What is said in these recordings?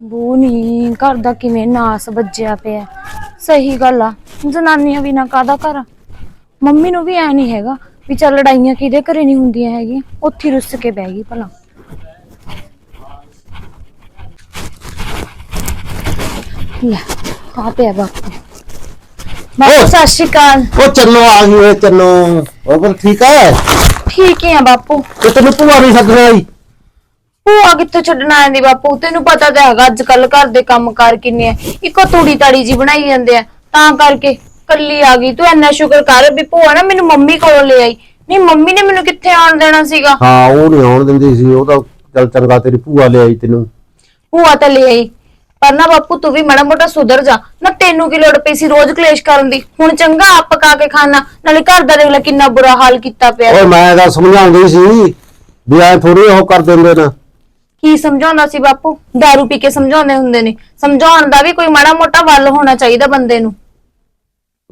ਬੂ ਨੀ ਘਰ ਦਾ ਕਿਵੇਂ ਨਾਸ ਵੱਜਿਆ ਪਿਆ। ਸਹੀ ਗੱਲ ਆ ਜਨਾਨੀਆਂ ਵੀ ਨਾ ਕਾਦਾ ਘਰ ਮੰਮੀ ਨੂੰ ਵੀ ਐ ਨਹੀਂ ਹੈਗਾ ਵੀ ਚੱਲ ਲੜਾਈਆਂ ਕਿਹਦੇ ਘਰੇ ਨਹੀਂ ਹੁੰਦੀਆਂ ਹੈਗੀਆਂ ਉੱਥੇ ਹੀ ਰੁੱਸ ਕੇ ਬਹਿ ਗਈ ਭਲਾ। ਲੈ ਆ ਪਿਆ ਬਾਪੂ। ਬਾਪੂ ਸਤਿ ਸ਼੍ਰੀ ਅਕਾਲ। ਉਹ ਚੰਨੋ ਆ ਗਈ ਓਏ ਚੰਨੋ। ਉਹ ਫਿਰ ਠੀਕ ਹੈ ਠੀਕ ਹੀ ਆ ਬਾਪੂ। ਤੇ ਤੈਨੂੰ ਭੂਆ ਨਹੀਂ ਸੱਦਣਾ ਆਈ ਭੂਆ ਕਿੱਥੋਂ ਛੱਡਣਾ ਆਂਦੀ ਬਾਪੂ? ਤੈਨੂੰ ਪਤਾ ਤਾਂ ਹੈਗਾ ਅੱਜ ਕੱਲ ਘਰ ਦੇ ਕੰਮ ਕਾਰ ਕਿੰਨੇ ਆ। ਇੱਕੋ ਤੂੜੀ ਤਾੜੀ ਜੀ ਬਣਾਈ ਜਾਂਦੇ ਆ। ਤਾਂ ਕਰਕੇ ਕੱਲੀ ਆ ਗਈ। ਤੂੰ ਇੰਨਾ ਸ਼ੁਕਰ ਕਰ ਵੀ ਭੂਆ ਨਾ ਮੈਨੂੰ ਮੰਮੀ ਕੋਲੋਂ ਲੈ ਆਈ। ਨਹੀਂ ਮੰਮੀ ਨੇ ਮੈਨੂੰ ਕਿੱਥੇ ਆਉਣ ਦੇਣਾ ਸੀਗਾ? ਹਾਂ ਉਹ ਨਹੀਂ ਆਉਣ ਦਿੰਦੀ ਸੀ। ਉਹ ਤਾਂ ਚੱਲ ਚੰਗਾ ਤੇਰੀ ਭੂਆ ਲੈ ਆਈ ਤੈਨੂੰ। ਭੂਆ ਤਾਂ ਲੈ ਆਈ। ਪਰ ਨਾ ਬਾਪੂ ਤੂੰ ਵੀ ਮਾੜਾ ਮੋਟਾ ਸੁਧਰ ਜਾ। ਨਾ ਤੈਨੂੰ ਕੀ ਲੋੜ ਪਈ ਸੀ ਰੋਜ਼ ਕਲੇਸ਼ ਕਰਨ ਦੀ? ਹੁਣ ਚੰਗਾ ਆਪ ਪਕਾ ਕੇ ਖਾਣਾ ਨਾਲੇ ਘਰ ਦਾ ਦੇਖ ਲੈ ਕਿੰਨਾ ਬੁਰਾ ਹਾਲ ਕੀਤਾ ਪਿਆ। ਓਏ ਮੈਂ ਤਾਂ ਸਮਝਾਉਂਦੀ ਸੀ ਵੀ ਐ ਥੋੜੀ ਉਹ ਕਰ ਦਿੰਦੇ ਨੇ। ਕੀ ਸਮਝਾਉਂਦਾ ਸੀ ਬਾਪੂ? दारू ਪੀ ਕੇ ਸਮਝਾਉਂਦੇ ਹੁੰਦੇ ਨੇ। ਸਮਝਾਉਣ ਦਾ ਵੀ ਕੋਈ ਮਾੜਾ ਮੋਟਾ ਵੱਲ ਹੋਣਾ ਚਾਹੀਦਾ ਬੰਦੇ ਨੂੰ।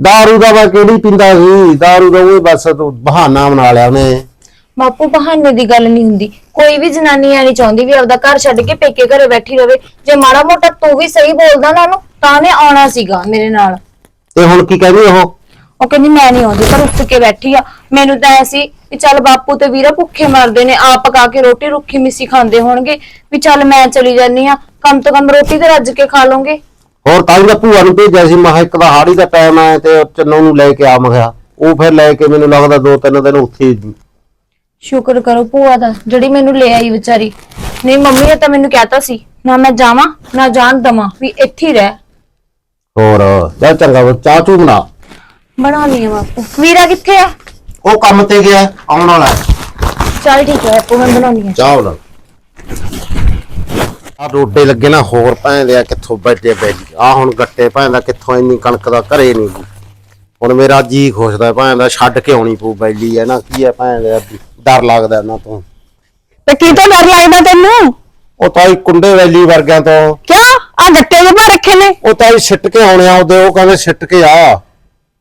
ਦਾਰੂ ਦਾ ਵਾ ਕਿਹੜੀ ਪਿੰਦਾ ਸੀ? ਦਾਰੂ ਦਾ ਉਹ ਬਸ ਤੂੰ ਬਹਾਨਾ ਬਣਾ ਲਿਆ ਉਹਨੇ। ਬਾਪੂ ਬਹਾਨੇ ਦੀ ਗੱਲ ਨਹੀਂ ਹੁੰਦੀ। ਕੋਈ ਵੀ ਜਨਾਨੀ ਐ ਨਹੀਂ ਚਾਹੁੰਦੀ ਵੀ ਆਪਦਾ ਘਰ ਛੱਡ ਕੇ ਪੇਕੇ ਘਰੇ ਬੈਠੀ ਰਵੇ। ਜੇ ਮਾੜਾ ਮੋਟਾ ਤੂੰ ਵੀ ਸਹੀ ਬੋਲਦਾ ਨਾ ਉਹਨੂੰ ਤਾਂ ਨੇ ਆਉਣਾ ਸੀਗਾ ਮੇਰੇ ਨਾਲ। ਤੇ ਹੁਣ ਕੀ ਕਹਿੰਦੀ ਉਹ? ਉਹ ਕਹਿੰਦੀ ਮੈਂ ਨਹੀਂ ਆਉਂਦੀ ਪਰ ਉੱਠ ਕੇ ਬੈਠੀ ਆ। ਮੈਨੂੰ ਤਾਂ ਐਸੀ ਵੀ ਚੱਲ ਬਾਪੂ ਤੇ ਵੀਰਾ ਭੁੱਖੇ ਮਰਦੇ ਨੇ ਆਪ ਪਕਾ ਕੇ ਰੋਟੀ ਰੁੱਖੀ ਮਿੱਸੀ ਖਾਂਦੇ ਹੋਣਗੇ ਵੀ ਚੱਲ ਮੈਂ ਚਲੀ ਜਾਨੀ ਆ ਕਮ ਤੋਂ ਕਮ ਰੋਟੀ ਤੇ ਰੱਜ ਕੇ ਖਾ ਲਓਗੇ ਹੋਰ ਤਾਂ ਤਾਂ ਭੂਆ ਨੂੰ ਭੇਜਿਆ ਸੀ ਮੈਂ ਕਿਹਾ ਇੱਕ ਦਾ ਹਾੜੀ ਦਾ ਟਾਈਮ ਹੈ ਤੇ ਚੰਨੋ ਨੂੰ ਲੈ ਕੇ ਆ ਮੈਂ ਕਿਹਾ ਉਹ ਫਿਰ ਲੈ ਕੇ ਮੈਨੂੰ ਲੱਗਦਾ ਦੋ ਤਿੰਨ ਦਿਨ ਉੱਥੇ ਹੀ ਸ਼ੁਕਰ ਕਰੋ ਭੂਆ ਦਾ ਜਿਹੜੀ ਮੈਨੂੰ ਲੈ ਆਈ ਵਿਚਾਰੀ। ਨਹੀਂ ਮੰਮੀ ਨੇ ਤਾਂ ਮੈਨੂੰ ਕਹਿਤਾ ਸੀ ਨਾ ਮੈਂ ਜਾਵਾਂ ਨਾ ਜਾਣ ਦਵਾਂ ਵੀ ਇੱਥੇ ਹੀ ਰਹਿ। ਹੋਰ ਜਾ ਚੰਗਾ ਵਾ, ਚਾਹ ਚੂ ਬਣਾ। ਬਣਾ ਲਈ ਆ ਬਾਪੂ। ਵੀਰਾ ਕਿੱਥੇ ਆ? ਉਹ ਕੰਮ ਤੇ ਗਿਆ ਆਉਣ ਵਾਲਾ ਹੈ। ਚੱਲ ਠੀਕ ਹੈ ਮੈਂ ਬਣਾਉਣੀ ਆ ਚਾਹ ਬਣਾ ਆ ਰੋਡੇ ਲੱਗੇ ਨਾ ਹੋਰ ਭੈਣ ਦੇ ਆ ਕਿੱਥੋਂ ਵੱਜੇ ਬੈਲੀ ਆ ਹੁਣ ਗੱਟੇ ਭੈਣ ਦਾ ਕਿੱਥੋਂ ਇੰਨੀ ਕਣਕ ਦਾ ਘਰੇ ਨਹੀਂ ਹੁਣ ਮੇਰਾ ਜੀ ਖੁਸ਼ਦਾ ਭੈਣ ਦਾ ਛੱਡ ਕੇ ਆਉਣੀ ਪਊ ਬੈਲੀ ਹੈ ਨਾ ਕੀ ਹੈ ਭੈਣ ਦਾ ਡਰ ਲੱਗਦਾ ਇਹਨਾਂ ਤੋਂ। ਤੇ ਕੀ ਤੋਂ ਡਰ ਲੱਗਦਾ ਤੈਨੂੰ? ਉਹ ਤਾਂ ਹੀ ਕੁੰਡੇ ਵੈਲੀ ਵਰਗਿਆਂ ਤੋਂ। ਕਿਉਂ? ਆ ਗੱਟੇ ਦੇ ਭਾ ਰੱਖੇ ਨੇ। ਉਹ ਤਾਂ ਹੀ ਸਿੱਟ ਕੇ ਆਉਣੇ ਆ ਉਹਦੇ ਉਹ ਕਹਿੰਦੇ ਸਿੱਟ ਕੇ ਆ।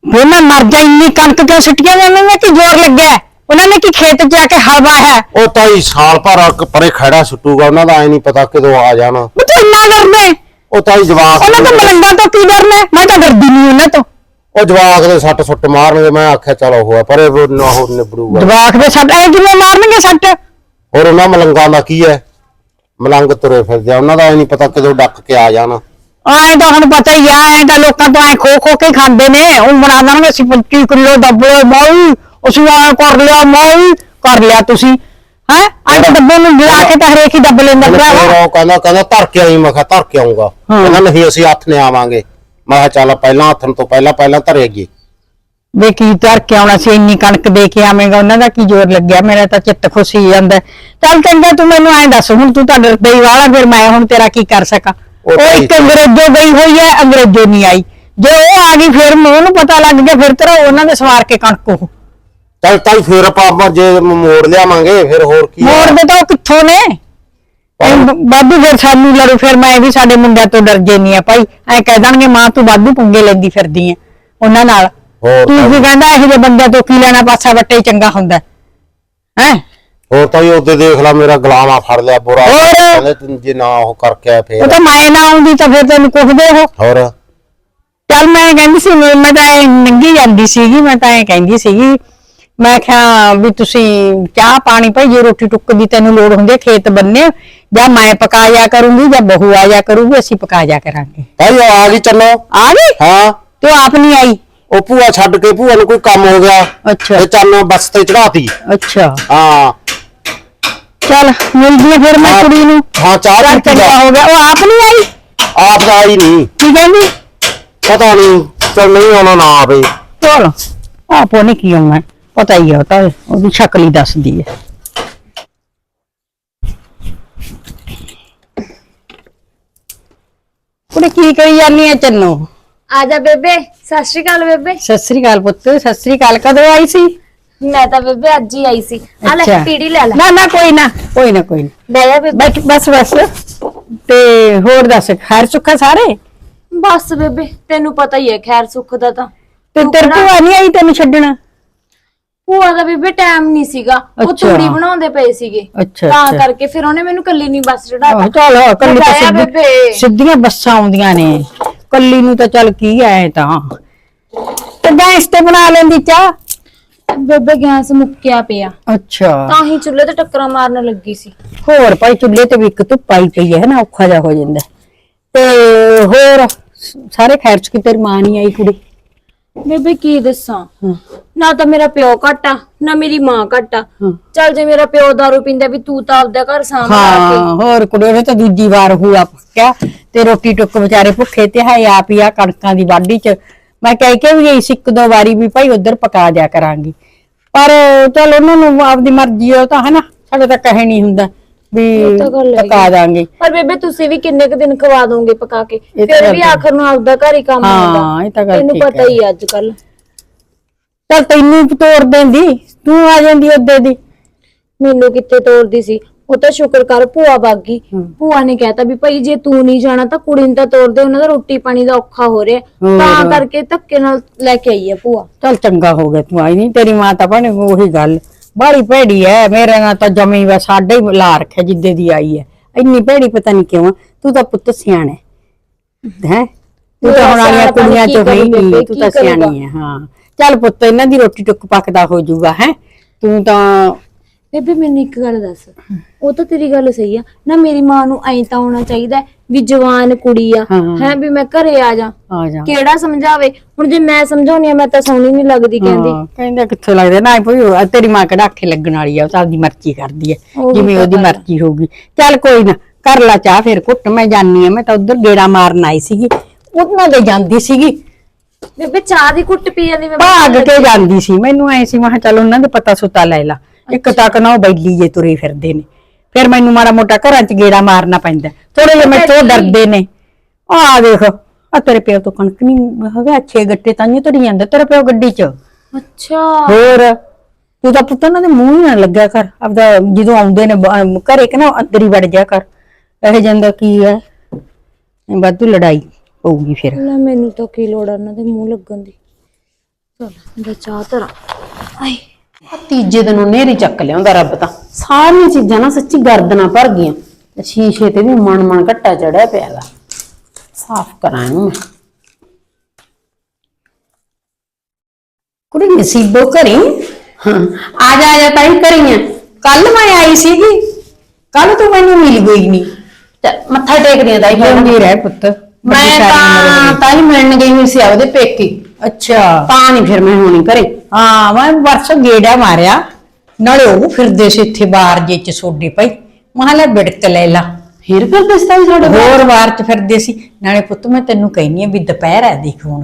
ਵੇ ਮੈਂ ਮਰ ਜਾ ਇੰਨੀ ਕਣਕ ਕਿਉਂ ਸਿੱਟੀਆਂ ਉਹਨਾਂ ਨੇ ਕੀ ਜ਼ੋਰ ਲੱਗਿਆ? ਹੈ? ਉਹਨਾਂ ਨੇ ਕੀ ਖੇਤ 'ਚ ਜਾ ਕੇ ਹਲਵਾ ਹੈ ਉਹ ਤਾਂ ਹੀ ਸਾਲ ਭਰ ਆ ਕੇ ਪਰੇ ਖੜਾ ਸੁੱਟੂਗਾ ਉਹਨਾਂ ਦਾ ਐ ਨਹੀਂ ਪਤਾ ਕਦੋਂ ਆ ਜਾਣਾ। ਉਹ ਤੂੰ ਇੰਨਾ ਡਰਦਾ ਹੈ? ਉਹ ਤਾਂ ਹੀ ਜਵਾਕ ਉਹਨਾਂ ਤੋਂ ਮਲੰਗਾ ਤੋਂ ਕੀ ਡਰਨਾ ਹੈ? ਮੈਂ ਤਾਂ ਡਰਦੀ ਨਹੀਂ ਉਹਨਾਂ ਤੋਂ। ਉਹ ਜਵਾਕ ਦੇ ਸੱਟ ਸੁੱਟ ਮਾਰਨਗੇ ਮੈਂ ਆਖਿਆ ਚਲੋ ਹੋਇਆ ਪਰੇ ਉਹ ਨਾ ਹੋ ਨਿਬੜੂਗਾ। ਜਵਾਕ ਦੇ ਸੱਟ ਐ ਕਿਵੇਂ ਮਾਰਨਗੇ ਸੱਟ? ਹੋਰ ਉਹਨਾਂ ਮਲੰਗਾਂ ਦਾ ਕੀ ਹੈ? ਮਲੰਗ ਤੁਰੇ ਫਿਰਦੇ ਆ ਉਹਨਾਂ ਦਾ ਐ ਨਹੀਂ ਪਤਾ ਕਦੋਂ ਡੱਕ ਕੇ ਆ ਜਾਣਾ। ਐ ਤਾਂ ਹੁਣ ਪਤਾ ਹੀ ਆ ਐ ਤਾਂ ਲੋਕਾਂ ਤੋਂ ਐ ਖੋ ਖੋ ਕੇ ਖਾਂਦੇ ਨੇ। ਉਹ ਬਣਾ ਦੇਣਗੇ ਅਸੀਂ 25 ਕਿਲੋ ਡੱਬੇ ਮੋਈ ਅਸੀਂ ਆ ਕਰ ਲਿਆ ਮੋਈ ਕਰ ਲਿਆ ਤੁਸੀਂ। ਹੈ? ਅੱਜ ਡੱਬੇ ਨੂੰ ਗਿਰਾ ਕੇ ਤਾਂ ਹਰੇਕ ਹੀ ਡੱਬ ਲੈਂਦਾ ਭਰਾਵਾ ਉਹ ਕਹਿੰਦਾ ਕਹਿੰਦਾ ਧਰ ਕੇ ਆਈ ਮੈਂ ਕਿਹਾ ਧਰ ਕੇ ਆਉਂਗਾ ਹਾਂ। ਕਹਿੰਦਾ ਨਹੀਂ ਅਸੀਂ ਹੱਥ ਨੇ ਆਵਾਂਗੇ। ਮੈਂ ਕਿਹਾ ਚੱਲ ਪਹਿਲਾਂ ਹੱਥਨ ਤੋਂ ਪਹਿਲਾਂ ਪਹਿਲਾਂ ਧਰੇਗੀ। ਵੇ ਕੀ ਧਰ ਕੇ ਆਉਣਾ ਸੀ ਇੰਨੀ ਕਣਕ ਦੇ ਕੇ ਆਵੇਂਗਾ ਉਹਨਾਂ ਦਾ ਕੀ ਜ਼ੋਰ ਲੱਗਿਆ? ਮੇਰਾ ਤਾਂ ਚਿੱਤ ਖੁਸ਼ ਹੀ ਜਾਂਦਾ। ਚੱਲ ਚੰਗਾ ਤੂੰ ਮੈਨੂੰ ਐਂ ਦੱਸ ਹੁਣ ਤੂੰ ਤਾਂ ਡਰਦਾ ਹੀ ਵਾਲਾ ਫਿਰ ਮੈਂ ਹੁਣ ਤੇਰਾ ਕੀ ਕਰ ਸਕਾਂ? ਉਹ ਇੱਕ ਹੀ- ਅੰਗਰੇਜ਼ੋ ਗਈ ਹੋਈ ਹੈ ਅੰਗਰੇਜ਼ੋ ਨਹੀਂ ਆਈ। ਜੇ ਉਹ ਆ ਗਈ ਫਿਰ ਮੈਨੂੰ ਪਤਾ ਲੱਗ ਗਿਆ ਫਿਰ ਤੇਰਾ ਉਹਨਾਂ ਦੇ ਸਵਾਰ ਕੇ ਕਣਕ ਉਹ। ਚੱਲ ਤਾਂ ਫਿਰ ਆਪਾਂ ਜੇ ਮੋੜ ਲਿਆਵਾਂਗੇ ਫਿਰ ਹੋਰ ਕੀ ਹੈ? ਮੋੜ ਦੇ ਤਾਂ ਉਹ ਕਿੱਥੋਂ ਨੇ? ਐਂ ਬ- ਵਾਧੂ ਫਿਰ ਸਾਨੂੰ ਲੜੂ ਫਿਰ ਮੈਂ ਵੀ ਸਾਡੇ ਮੁੰਡਿਆਂ ਤੋਂ ਡਰ ਜੇ ਨਹੀਂ ਆ ਭਾਈ। ਐ ਕਹਿ ਦੇਣਗੇ ਮਾਂ ਤੂੰ ਵਾਧੂ ਪੰਗੇ ਲੈਂਦੀ ਫਿਰਦੀ ਐ ਉਹਨਾਂ ਨਾਲ। ਹੋਰ ਤਾਂ- ਕੀ ਕਹਿੰਦਾ ਇਹੋ ਜਿਹੇ ਬੰਦਿਆਂ ਤੋਂ ਕੀ ਲੈਣਾ ਪਾਸਾ ਵੱਟੇ ਹੀ ਚੰਗਾ ਹੁੰਦਾ। ਹੈ? ਹੋਰ ਤਾਂ ਹੀ ਉਹਦੇ ਦੇਖ ਲਾ ਮੇਰਾ ਗੁਲਾਮਾ ਫੜ ਲਿਆ ਬੁਰਾ। ਹੋਰ? ਕਹਿੰਦੇ ਤੂੰ ਜੇ ਨਾ ਉਹ ਕਰਕੇ ਆਇਆ ਉਹ ਫੇਰ ਤਾਂ ਮੈਂ ਨਾ ਆਉਂਦੀ ਤਾਂ ਫਿਰ ਤੈਨੂੰ ਕੁੱਖਦੇ ਹੋ ਹੋਰ? ਚੱਲ ਮੈਂ ਕਹਿੰਦੀ ਸੀ ਮੈਂ ਮੈਂ ਤਾਂ ਐਂ ਨੰਗੀ ਜਾਂਦੀ ਸੀਗੀ ਮੈਂ ਤਾਂ ਐ ਕਹਿੰਦੀ ਸੀਗੀ। ਮੈਂ ਕਿਹਾ ਵੀ ਤੁਸੀਂ ਚਾਹ ਪਾਣੀ ਭਾਈ ਜੇ ਰੋਟੀ ਟੁੱਕ ਦੀ ਤੈਨੂੰ ਲੋੜ ਹੁੰਦੀ ਹੈ ਖੇਤ ਬੰਨੇ ਜਾਂ ਮੈਂ ਪਕਾ ਜਾ ਕਰੂੰਗੀ ਜਾਂ ਬਹੂ ਆ ਜਾ ਕਰੂਗੀ ਅਸੀਂ ਪਕਾ ਜਾ ਕਰਾਂਗੇ। ਭਾਈ ਉਹ ਆ ਗਈ ਚੰਨੋ। ਆ ਗਈ? ਹਾਂ। ਤੂੰ ਆਪ ਨਹੀਂ ਆਈ? ਉਹ ਭੂਆ ਛੱਡ ਕੇ ਭੂਆ ਨੂੰ ਕੋਈ ਕੰਮ ਹੋ ਗਿਆ। ਅੱਛਾ। ਤੇ ਚੰਨੋ ਬੱਸ ਤੇ ਚੜਾਤੀ ਅੱਛਾ। ਹਾਂ। ਚੱਲ ਮਿਲਦੀ ਆ ਫਿਰ ਮੈਂ ਹਾਂ। ਕੁੜੀ ਨੂੰ ਹਾਂ ਚਾਹ ਚੱਲ ਪੀਤੀ ਚੰਗਾ ਆ। ਹੋ ਗਿਆ ਉਹ ਆਪ ਨਹੀਂ ਆਈ ਆਪ ਦਾ ਆਈ ਨਹੀਂ ਕੀ ਕਹਿੰਦੀ ਪਤਾ ਨਹੀਂ ਚੱਲ ਨਹੀਂ ਆਉਣਾ ਨਾ ਆਵੇ ਚਲ ਆਪੋ ਨਹੀਂ ਕੀ ਆਉਣਾ ਪਤਾ ਹੀ ਆ ਉਹ ਤਾਂ ਉਹਦੀ ਸ਼ਕਲ ਹੀ ਦੱਸਦੀ ਹੈ ਕੁੜੇ ਕੀ ਕਰੀ ਜਾਂਦੀ ਹੈ ਚੰਨੋ ਆ ਜਾ ਬੇਬੇ ਸਤਿ ਸ਼੍ਰੀ ਅਕਾਲ ਬੇਬੇ ਸਤਿ ਸ੍ਰੀ ਅਕਾਲ ਪੁੱਤ ਸਤਿ ਸ੍ਰੀ ਅਕਾਲ ਕਦੋਂ ਆਈ ਸੀ ਮੈਂ ਤਾਂ ਬੇਬੇ ਅੱਜ ਹੀ ਆਈ ਸੀ। ਆ ਲੈ ਅੱਛਾ। ਪੀੜੀ ਲੈ ਲੈ। ਨਾ ਨਾ ਕੋਈ ਨਾ ਕੋਈ ਨਾ ਕੋਈ ਨਾ। ਲੈ ਜਾ ਬੇਬੇ। ਬੈਠ ਬਸ ਬਸ। ਤੇ ਹੋਰ ਦੱਸ ਖੈਰ ਸੁੱਖਾ ਸਾਰੇ? ਬਸ ਬੇਬੇ ਤੈਨੂੰ ਪਤਾ ਹੀ ਹੈ ਖੈਰ ਸੁੱਖ ਦਾ ਤਾਂ। ਤੇ ਤੂੰ ਤੇਰੇ ਭੂਆ ਨਹੀਂ ਆਈ ਤੈਨੂੰ ਛੱਡਣ? ਭੂਆ ਦਾ ਬੇਬੇ ਟਾਈਮ ਨਹੀਂ ਸੀਗਾ। ਉਹ ਅੱਛਾ। ਬਣਾਉਂਦੇ ਪਏ ਸੀਗੇ। ਅੱਛਾ, ਤਾਂ ਅੱਛਾ। ਕਰਕੇ ਫਿਰ ਉਹਨੇ ਮੈਨੂੰ ਕੱਲੀ ਨਹੀਂ ਬੱਸ ਆਹੋ, ਚੜਾਤਾ ਚੱਲ ਕੱਲੀ ਤਾਂ ਸਿੱਧੀ- ਬੇਬੇ। ਸਿੱਧੀਆਂ ਬੱਸਾਂ ਆਉਂਦੀਆਂ ਨੇ। ਕੱਲੀ ਨੂੰ ਤਾਂ ਚੱਲ ਕੀ ਐ ਤਾਂ। ਤੇ ਗੈਸ ਤੇ ਬਣਾ ਲੈਂਦੀ ਚਾਹ। ਬੇਬੇ ਗੈਸ ਮੁੱਕਿਆ ਪਿਆ। ਅੱਛਾ। ਤਾਂ ਹੀ ਚੁੱਲ੍ਹੇ ਤੇ ਟੱਕਰਾਂ ਮਾਰਨ ਲੱਗੀ ਸੀ। ਹੋਰ ਭਾਈ ਚੁੱਲ੍ਹੇ ਤੇ ਵੀ ਇੱਕ ਧੁੱਪ ਆਈ ਪਈ ਹੈ ਨਾ ਔਖਾ ਜਾ ਹੋ ਜਾਂਦਾ। ਹੈ। ਤੇ ਹੋਰ ਸਾਰੇ ਖੈਰ ਚ ਕਿ ਤੇਰੀ ਮਾਂ ਨਹੀਂ ਆਈ ਕੁੜੀ? ਬੇਬੇ ਕੀ ਦੱਸਾਂ? ਹਾਂ। ਨਾ ਤਾਂ ਮੇਰਾ ਪਿਓ ਘੱਟ ਨਾ ਮੇਰੀ ਮਾਂ ਘੱਟ ਹਾਂ। ਚੱਲ ਜੇ ਮੇਰਾ ਪਿਓ ਦਾਰੂ ਪੀਂਦਾ ਵੀ ਤੂੰ ਤਾਂ ਆਪਦਾ ਘਰ ਸਾਂਭਾ ਕੇ। ਹਾਂ ਹੋਰ ਕੁੜੇ ਨੇ ਤਾਂ ਦੂਜੀ ਵਾਰ ਹੋਇਆ ਪੱਕਿਆ ਤੇ ਰੋਟੀ ਟੁੱਕ ਵਿਚਾਰੇ ਭੁੱਖੇ ਤੇ ਹੈ ਆਪ ਹੀ ਆ ਕਣਕਾਂ ਦੀ ਵਾਢੀ ਚ। ਮੈਂ ਕਹਿ ਕੇ ਵੀ ਗਈ ਸੀ ਇੱਕ ਦੋ ਵਾਰੀ ਵੀ ਭਾਈ ਉਧਰ ਪਕਾ ਦਿਆ ਕਰਾਂਗੀ। ਪਰ ਚਲ ਉਹਨਾਂ ਨੂੰ ਆਪਦੀ ਮਰਜ਼ੀ ਉਹ ਤਾਂ ਹਨਾ ਸਾਡੇ ਤਾਂ ਕਹੇ ਨਹੀਂ ਹੁੰਦਾ ਵੀ। ਪਕਾ ਦਾਂਗੇ। ਪਰ ਬੇਬੇ ਤੁਸੀਂ ਵੀ ਕਿੰਨੇ ਕੁ ਦਿਨ ਖਵਾ ਦੋਗੇ ਪਕਾ ਕੇ? ਫਿਰ ਵੀ ਹੈ। ਆਖਰ ਨੂੰ ਆਪਦਾ ਘਰ ਹੀ ਕੰਮ ਹਾਂ, ਆਉਂਦਾ ਇਹ ਤਾਂ ਗੱਲ ਤੈਨੂੰ ਪਤਾ ਹੈ। ਹੀ ਅੱਜ ਕੱਲ ਚਲ ਤੈਨੂੰ ਤੋੜ ਦਿੰਦੀ ਤੂੰ ਆ ਜਾਂਦੀ ਉਹਦੇ ਦੀ। ਮੈਨੂੰ ਕਿੱਥੇ ਤੋਰਦੀ ਸੀ? ਉਹ ਤਾਂ ਸ਼ੁਕਰ ਕਰ ਭੂਆ ਬਾਗੀ ਭੂਆ ਨੇ ਕਹਿਤਾ ਵੀ ਭਾਈ ਜੇ ਤੂੰ ਨਹੀਂ ਜਾਣਾ ਤਾਂ ਕੁੜੀ ਨੂੰ ਤਾਂ ਤੋਰ ਦੇ ਉਹਨਾਂ ਦਾ ਰੋਟੀ ਪਾਣੀ ਦਾ ਔਖਾ ਹੋ ਰਿਹਾ। ਤਾਂ ਕਰਕੇ ਧੱਕੇ ਨਾਲ ਲੈ ਕੇ ਆਈ ਹੈ ਭੂਆ ਚਲ ਚੰਗਾ ਹੋ ਗਿਆ ਤੂੰ ਆਈ ਨਹੀਂ ਤੇਰੀ ਮਾਂ ਤਾਂ ਬਣੇ ਉਹੀ ਗੱਲ ਬੜੀ ਭੈੜੀ ਐ ਮੇਰੇ ਨਾਲ ਤਾਂ ਜਮੀ ਵਾ ਸਾਡੇ ਹੀ ਲਾ ਰੱਖਿਆ ਜਿੱਦੇ ਦੀ ਆਈ ਐ ਇੰਨੀ ਭੈੜੀ ਪਤਾ ਨਹੀਂ ਕਿਉਂ। ਤੂੰ ਤਾਂ ਪੁੱਤ ਸਿਆਣਾ ਹੈ ਹੈਂ? ਤੂੰ ਤਾਂ ਹੁਣ ਵਾਲੀਆਂ ਕੁੜੀਆਂ ਚ ਹੋਈ ਨਹੀਂ ਤੂੰ ਤਾਂ? ਸਿਆਣੀ ਐ ਹਾਂ ਚੱਲ ਪੁੱਤ ਇਹਨਾਂ ਦੀ ਰੋਟੀ ਟੁੱਕ ਪੱਕਦਾ ਹੋ ਜਾਊਗਾ ਹੈ ਤੂੰ ਤਾਂ ਬੇਬੇ ਮੈਨੂੰ ਇੱਕ ਗੱਲ ਦੱਸ। ਉਹ ਤਾਂ ਤੇਰੀ ਗੱਲ ਸਹੀ ਆ। ਨਾ ਮੇਰੀ ਮਾਂ ਨੂੰ ਐਂ ਤਾਂ ਹੋਣਾ ਚਾਹੀਦਾ ਹੈ ਵੀ ਜਵਾਨ ਕੁੜੀ ਆ। ਹਾਂ। ਹੈ ਵੀ ਮੈਂ ਘਰੇ ਆ ਜਾ। ਆ ਜਾ। ਕਿਹੜਾ ਸਮਝਾਵੇ? ਹੁਣ ਜੇ ਮੈਂ ਸਮਝਾਉਣੀ ਆ ਮੈਂ ਤਾਂ ਸੋਹਣੀ ਨਹੀਂ ਲੱਗਦੀ ਕਹਿੰਦੀ। ਹਾਂ, ਕਹਿੰਦੇ ਕਿੱਥੋਂ ਲੱਗਦਾ? ਨਾ ਭਈ ਉਹ ਤੇਰੀ ਮਾਂ ਕਿਹੜਾ ਆਖੇ ਲੱਗਣ ਵਾਲੀ ਆ ਉਹ ਤਾਂ ਆਪਦੀ ਮਰਜ਼ੀ ਕਰਦੀ ਉਹ ਵੀ ਜਿਵੇਂ ਤਾਂ ਉਹਦੀ ਗੱਲ ਆ। ਮਰਜ਼ੀ ਹੋਊਗੀ। ਚੱਲ ਕੋਈ ਨਾ ਕਰ ਲਾ ਚਾਹ ਫਿਰ ਘੁੱਟ ਮੈਂ ਜਾਨੀ ਆ। ਮੈਂ ਤਾਂ ਉਧਰ ਗੇੜਾ ਮਾਰਨ ਆਈ ਸੀਗੀ। ਉਹਨਾਂ ਦੇ ਜਾਂਦੀ ਸੀਗੀ। ਬੇਬੇ ਚਾਹ ਦੀ ਘੁੱਟ ਪੀ ਜਾਂਦੀ ਮੈਂ। ਭਾਗ ਕੇ ਜਾਂਦੀ ਸੀ। ਮੈਨੂੰ ਐ ਸੀ ਮੈਂ ਕਿਹਾ ਚੱਲ ਉਹਨਾਂ ਦੇ ਪਤਾ ਸੁਤਾ ਲੈ ਲਾ। ਇੱਕ ਤੱਕ ਨਾ ਉਹ ਬੈਲੀ ਜੇ ਤੁਰੇ ਫਿਰਦੇ ਨੇ। ਫਿਰ ਮੈਨੂੰ ਮਾੜਾ ਮੋਟਾ ਘਰਾਂ 'ਚ ਗੇੜਾ ਮਾਰਨਾ ਪੈਂਦਾ। ਥੋੜੇ ਜਿਹਾ ਮੈਥੋਂ ਡਰਦੇ ਨੇ। ਆਹ ਦੇਖ ਆ ਤੇਰੇ ਪਿਓ ਤੋਂ ਕਣਕ ਨਹੀਂ ਹੈਗਾ ਅੱਛੇ ਗੱਟੇ ਤਾਂ ਨਹੀਂ ਤੁਰੀ ਜਾਂਦਾ ਤੇਰੇ ਪਿਓ ਗੱਡੀ 'ਚ। ਅੱਛਾ। ਹੋਰ ਤੂੰ ਤਾਂ ਪੁੱਤ ਉਹਨਾਂ ਦੇ ਮੂੰਹ ਹੀ ਨਾ ਲੱਗਿਆ ਕਰ। ਆਪਦਾ ਜਦੋਂ ਆਉਂਦੇ ਨੇ ਘਰੇ ਕਿ ਨਾ ਅੰਦਰ ਹੀ ਵੜ ਜਾ ਕਰ। ਇਹ ਜਾਂਦਾ ਕੀ ਹੈ? ਵਾਧੂ ਲੜਾਈ ਪਊਗੀ ਫਿਰ। ਲੈ ਮੈਨੂੰ ਤਾਂ ਕੀ ਲੋੜ ਆ ਉਹਨਾਂ ਦੇ ਮੂੰਹ ਲੱਗਣ ਦੀ। ਚਲ ਮੈਂ ਚਾਹ ਧਰਾਂ। ਆਏ। ਆਹ ਤੀਜੇ ਦਿਨ ਉਹ ਨੇਰੀ ਚੱਕ ਲਿਆਉਂਦਾ ਰੱਬ ਤਾਂ। ਸਾਰੀਆਂ ਚੀਜ਼ਾਂ ਨਾ ਸੱਚੀ ਗਰਦਨਾਂ ਭਰ ਗਈਆਂ। ਤੇ ਸ਼ੀਸ਼ੇ ਤੇ ਵੀ ਮਣ ਮਣ ਘੱਟਾ ਚੜਿਆ ਪਿਆਗਾ ਸਾਫ਼ ਕਰਾਂ ਇਹਨੂੰ ਮੈਂ। ਕੁੜੀ ਨਸੀਬੋ ਘਰੇ? ਹਾਂ। ਆ ਜਾ ਆ ਜਾ ਤਾਈ ਕਰੀਆਂ ਕੱਲ ਮੈਂ ਆਈ ਸੀਗੀ। ਕੱਲ ਤੂੰ ਮੈਨੂੰ ਮਿਲ ਗਈ ਨਹੀਂ। ਚੱਲ ਮੱਥਾ ਟੇਕਦੀਆਂ ਤਾਈ ਪਹਿਲਾਂ। ਬੰਦੀ ਰਹਿ ਪੁੱਤ। ਮੈਂ ਤਾਂ ਤਾਈ ਮਿਲਣ ਗਈ ਹੋਈ ਸੀ ਆਪਦੇ ਪੇਕੇ। ਅੱਛਾ। ਤਾਂ ਨਹੀਂ ਫਿਰ ਮੈਂ ਹੋਣੀ ਘਰੇ। ਹਾਂ ਮੈਂ ਵਰਸ ਗੇੜਾ ਮਾਰਿਆ। ਨਾਲੇ ਉਹ ਫਿਰਦੇ ਸੀ ਇੱਥੇ ਬਾਹਰ ਜੇ ਚ ਸੋਡੇ ਪਈ। ਮਹਾਂ ਲੈ ਬਿੜਕ ਲੈ ਲਾ। ਫਿਰ ਫਿਰ ਦੱਸਦਾ ਵੀ ਸਾਡੇ ਹੋਰ ਬਾਹਰ ਚ ਫਿਰਦੇ ਸੀ। ਨਾਲੇ ਪੁੱਤ ਮੈਂ ਤੈਨੂੰ ਕਹਿੰਨੀ ਆ ਵੀ ਦੁਪਹਿਰ ਹੈ ਦੇਖ ਹੁਣ।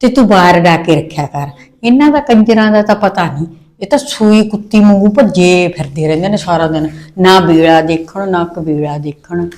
ਤੇ ਤੂੰ ਬਾਹਰ ਡਾ ਕੇ ਰੱਖਿਆ ਕਰ। ਇਹਨਾਂ ਦਾ ਕੰਜਰਾਂ ਦਾ ਤਾਂ ਪਤਾ ਨਹੀਂ। ਇਹ ਤਾਂ ਸੂਈ ਕੁੱਤੀ ਵਾਂਗੂ ਭੱਜੇ ਫਿਰਦੇ ਰਹਿੰਦੇ ਨੇ ਸਾਰਾ ਦਿਨ। ਨਾ ਬੀੜਾ ਦੇਖਣ ਨਾ ਕਬੀੜਾ ਦੇਖਣ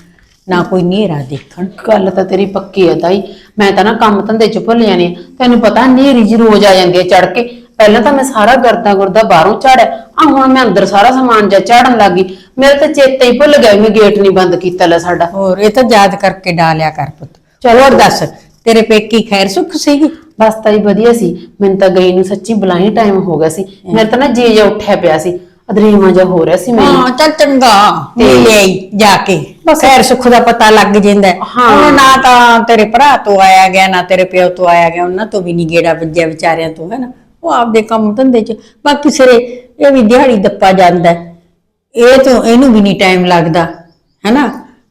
ਨਾ ਕੋਈ ਨੇਰਾ ਦੇਖਣ। ਗੱਲ ਤਾਂ ਤੇਰੀ ਪੱਕੀ ਹੈ ਤਾਈ। ਮੈਂ ਤਾਂ ਨਾ ਕੰਮ ਧੰਦੇ ਚ ਭੁੱਲ ਜਾਣੀ। ਤੈਨੂੰ ਪਤਾ ਨੇਰੀ ਜੀ ਰੋਜ਼ ਆ ਜਾਂਦੀ ਹੈ ਚੜ ਕੇ। ਪਹਿਲਾਂ ਤਾਂ ਮੈਂ ਸਾਰਾ ਗਰਦਾ ਗੁਰਦਾ ਬਾਹਰੋਂ ਝਾੜਿਆ। ਆ ਹੁਣ ਮੈਂ ਅੰਦਰ ਸਾਰਾ ਸਮਾਨ ਜਾ ਝਾੜਨ ਲੱਗੀ ਮੇਰੇ ਤਾਂ ਚੇਤੇ ਹੀ ਭੁੱਲ ਗਿਆ ਵੀ ਮੈਂ ਗੇਟ ਨਹੀਂ ਬੰਦ ਕੀਤਾ ਲੈ ਸਾਡਾ। ਹੋਰ ਇਹ ਤਾਂ ਯਾਦ ਕਰਕੇ ਡਾਲਿਆ ਕਰ ਪੁੱਤ। ਚਲੋ ਹੋਰ ਦੱਸ ਤੇਰੇ ਪੇਕੀ ਖੈਰ ਸੁੱਖ ਸੀਗੀ? ਬਸ ਤਾਈ ਵਧੀਆ ਸੀ। ਮੈਨੂੰ ਤਾਂ ਗਈ ਨੂੰ ਸੱਚੀ ਬਲਾਈ ਟਾਈਮ ਹੋ ਗਿਆ ਸੀ। ਮੇਰੇ ਤਾਂ ਨਾ ਜੀ ਜਾ ਉੱਠਿਆ ਪਿਆ ਸੀ। ਅਦਰੀਮਾ ਜਾ ਹੋ ਰਿਹਾ ਸੀ ਮੈਨੂੰ। ਹਾਂ ਚੱਲ ਚੰਗਾ। ਤੇ ਲਈ ਜਾ ਕੇ। ਖੈਰ ਸੁੱਖ ਦਾ ਪਤਾ ਲੱਗ ਜਾਂਦਾ। ਹੈ। ਹਾਂ। ਹੁਣ ਨਾ ਤਾਂ ਤੇਰੇ ਭਰਾ ਤੋਂ ਆਇਆ ਗਿਆ ਨਾ ਤੇਰੇ ਪਿਓ ਤੋਂ ਆਇਆ ਗਿਆ। ਉਹਨਾਂ ਤੋਂ ਵੀ ਨਹੀਂ ਗੇੜਾ ਵੱਜਿਆ ਵਿਚਾਰਿਆਂ ਤੋਂ ਹੈ ਨਾ? ਉਹ ਆਪਦੇ ਕੰਮ ਧੰਦੇ 'ਚ ਬਾਕੀ ਸਿਰੇ ਇਹ ਵੀ ਦਿਹਾੜੀ ਦੱਪਾ ਜਾਂਦਾ ਹੈ। ਇਹ ਤੋਂ ਇਹਨੂੰ ਵੀ ਨਹੀਂ ਟਾਈਮ ਲੱਗਦਾ ਹੈ ਨਾ